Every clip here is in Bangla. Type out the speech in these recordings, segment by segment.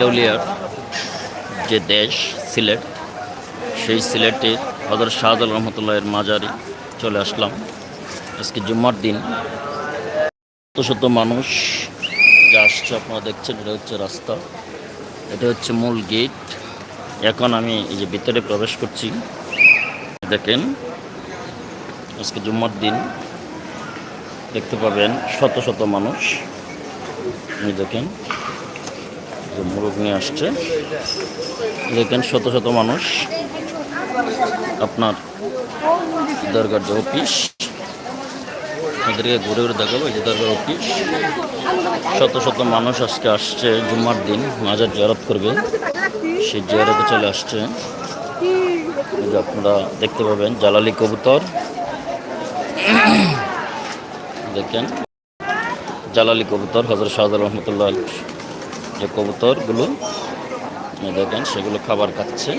দেউলিয়ার যে দেশ, সিলেট, সেই সিলেটে হজরত শাহজাল রহমতুল্লাহের মাজারে চলে আসলাম। আজকে জুম্মার দিন। শত শত মানুষ যা আসছে আপনারা দেখছেন, এটা হচ্ছে রাস্তা। এটা হচ্ছে মূল গেট। এখন আমি এই যে ভিতরে প্রবেশ করছি। দেখেন, আজকে জুম্মার দিন। দেখতে পাবেন শত শত মানুষ। দেখেন। যে মোরগ নিয়ে আসছে। দেখেন শত শত মানুষ আপনার দরকার যে অফিস, আপনাদেরকে ঘুরে ঘুরে দেখাবো এই যে দরগার অফিস। শত শত মানুষ আজকে আসছে, জুম্মার দিন মাজার জয়ারত করবে। সেই জয়ারতে চলে আসছে। আপনারা দেখতে পাবেন, জালালি কবুতর। দেখেন, জালালি কবুতর হজরত শাহজাল রহমতুল্লাহ যে কবুতরগুলো দেখেন, সেগুলো খাবার খাচ্ছে।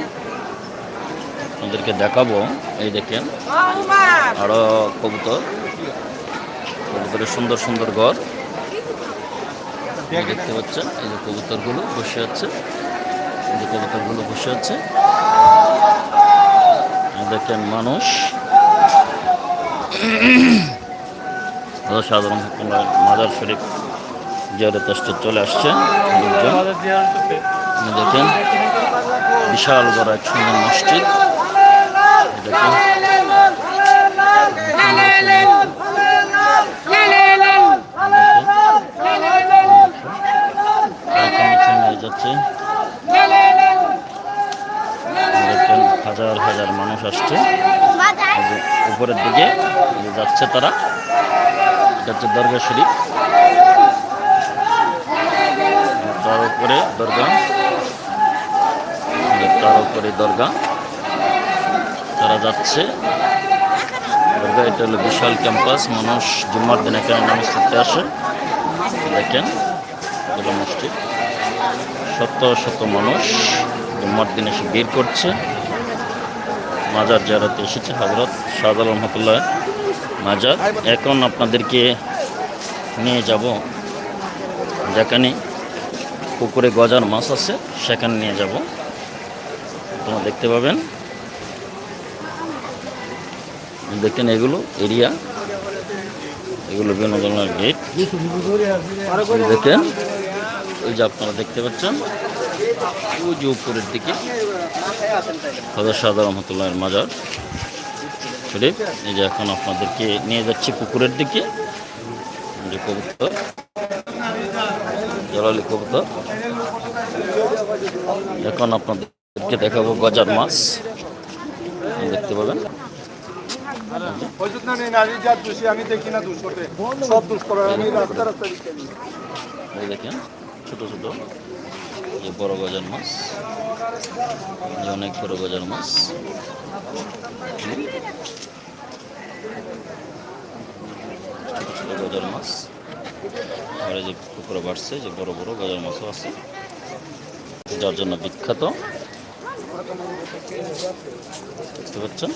আপনাদেরকে দেখাবো, এই দেখেন আরও কবুতর। কবুতরের সুন্দর সুন্দর ঘর। দেখতে পাচ্ছেন, এই যে কবুতরগুলো বসে আছে। এই যে কবুতরগুলো বসে আছে। দেখেন মানুষ। সাধারণ মাজার শরীফ জিয়ারত আসতে চলে আসছে। দেখেন, বিশাল বড় এক সুন্দর মসজিদ। যাচ্ছে হাজার হাজার মানুষ আসছে। উপরের দিকে যাচ্ছে তারা। এটা হচ্ছে দরগা শরীফ। তার উপরে দরগা। তার উপরে দরগা। তারা যাচ্ছে। দরগা, এটা হলো বিশাল ক্যাম্পাস। মানুষ জুম্মার দিন এখানে নামাজ পড়তে আসে। দেখেন, এটা মসজিদ। শত শত মানুষ জুম্মার দিন এসে ভিড় করছে। মাজার জারাতে এসেছে হজরত শাহজাল রহমতুল্লাহ মাজার। এখন আপনাদেরকে নিয়ে যাব। যেখানে পুকুরে গজার মাছ আছে, সেখানে নিয়ে যাব। তোমরা দেখতে পাবেন। দেখেন এগুলো এরিয়া। এগুলো বিনোদনের গেট। দেখেন ওই যে আপনারা দেখতে পাচ্ছেন উপরের দিকে হজর সাদা রহমতুল্লাহের মাজার। শরীফ, এই যে এখন আপনাদেরকে নিয়ে যাচ্ছি পুকুরের দিকে। যে কবুতর। জলালি কবুতর। এখন আপনাদেরকে দেখাবো গজার মাছ। দেখতে পাবেন। দেখেন, ছোট ছোট যে বড় গজার মাছ। অনেক বড় গজার মাছ। ছোট ছোট গজার মাছ। আর যে পুকুরে বাড়ছে, যে বড় বড় গজার মাছও আছে। যার জন্য বিখ্যাত। দেখতে পাচ্ছেন?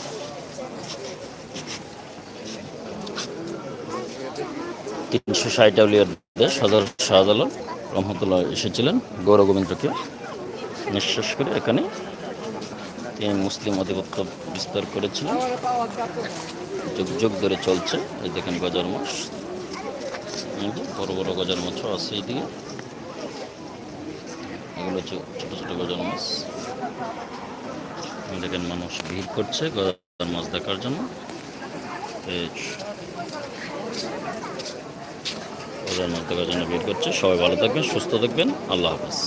তিনশো ষাট আউলিয়ার দেশ সদর শাহজালাল রহমতুল্লাহ এসেছিলেন, গৌর গোবিন্দকে। নিঃশ্বাস করে এখানে তিনি মুসলিম আধিপত্য বিস্তার করেছিলেন। যুগ যুগ ধরে চলছে। এই দেখেন গজার মাছ। যে বড় বড় গজার মাছও আছে এদিকে। এগুলো হচ্ছে ছোট ছোট গজার মাছ। দেখেন মানুষ ভিড় করছে গজার মাছ দেখার জন্য। গজার মাছ দেখার জন্য ভিড় করছে। সবাই ভালো থাকবেন, সুস্থ থাকবেন। আল্লাহ হাফেজ।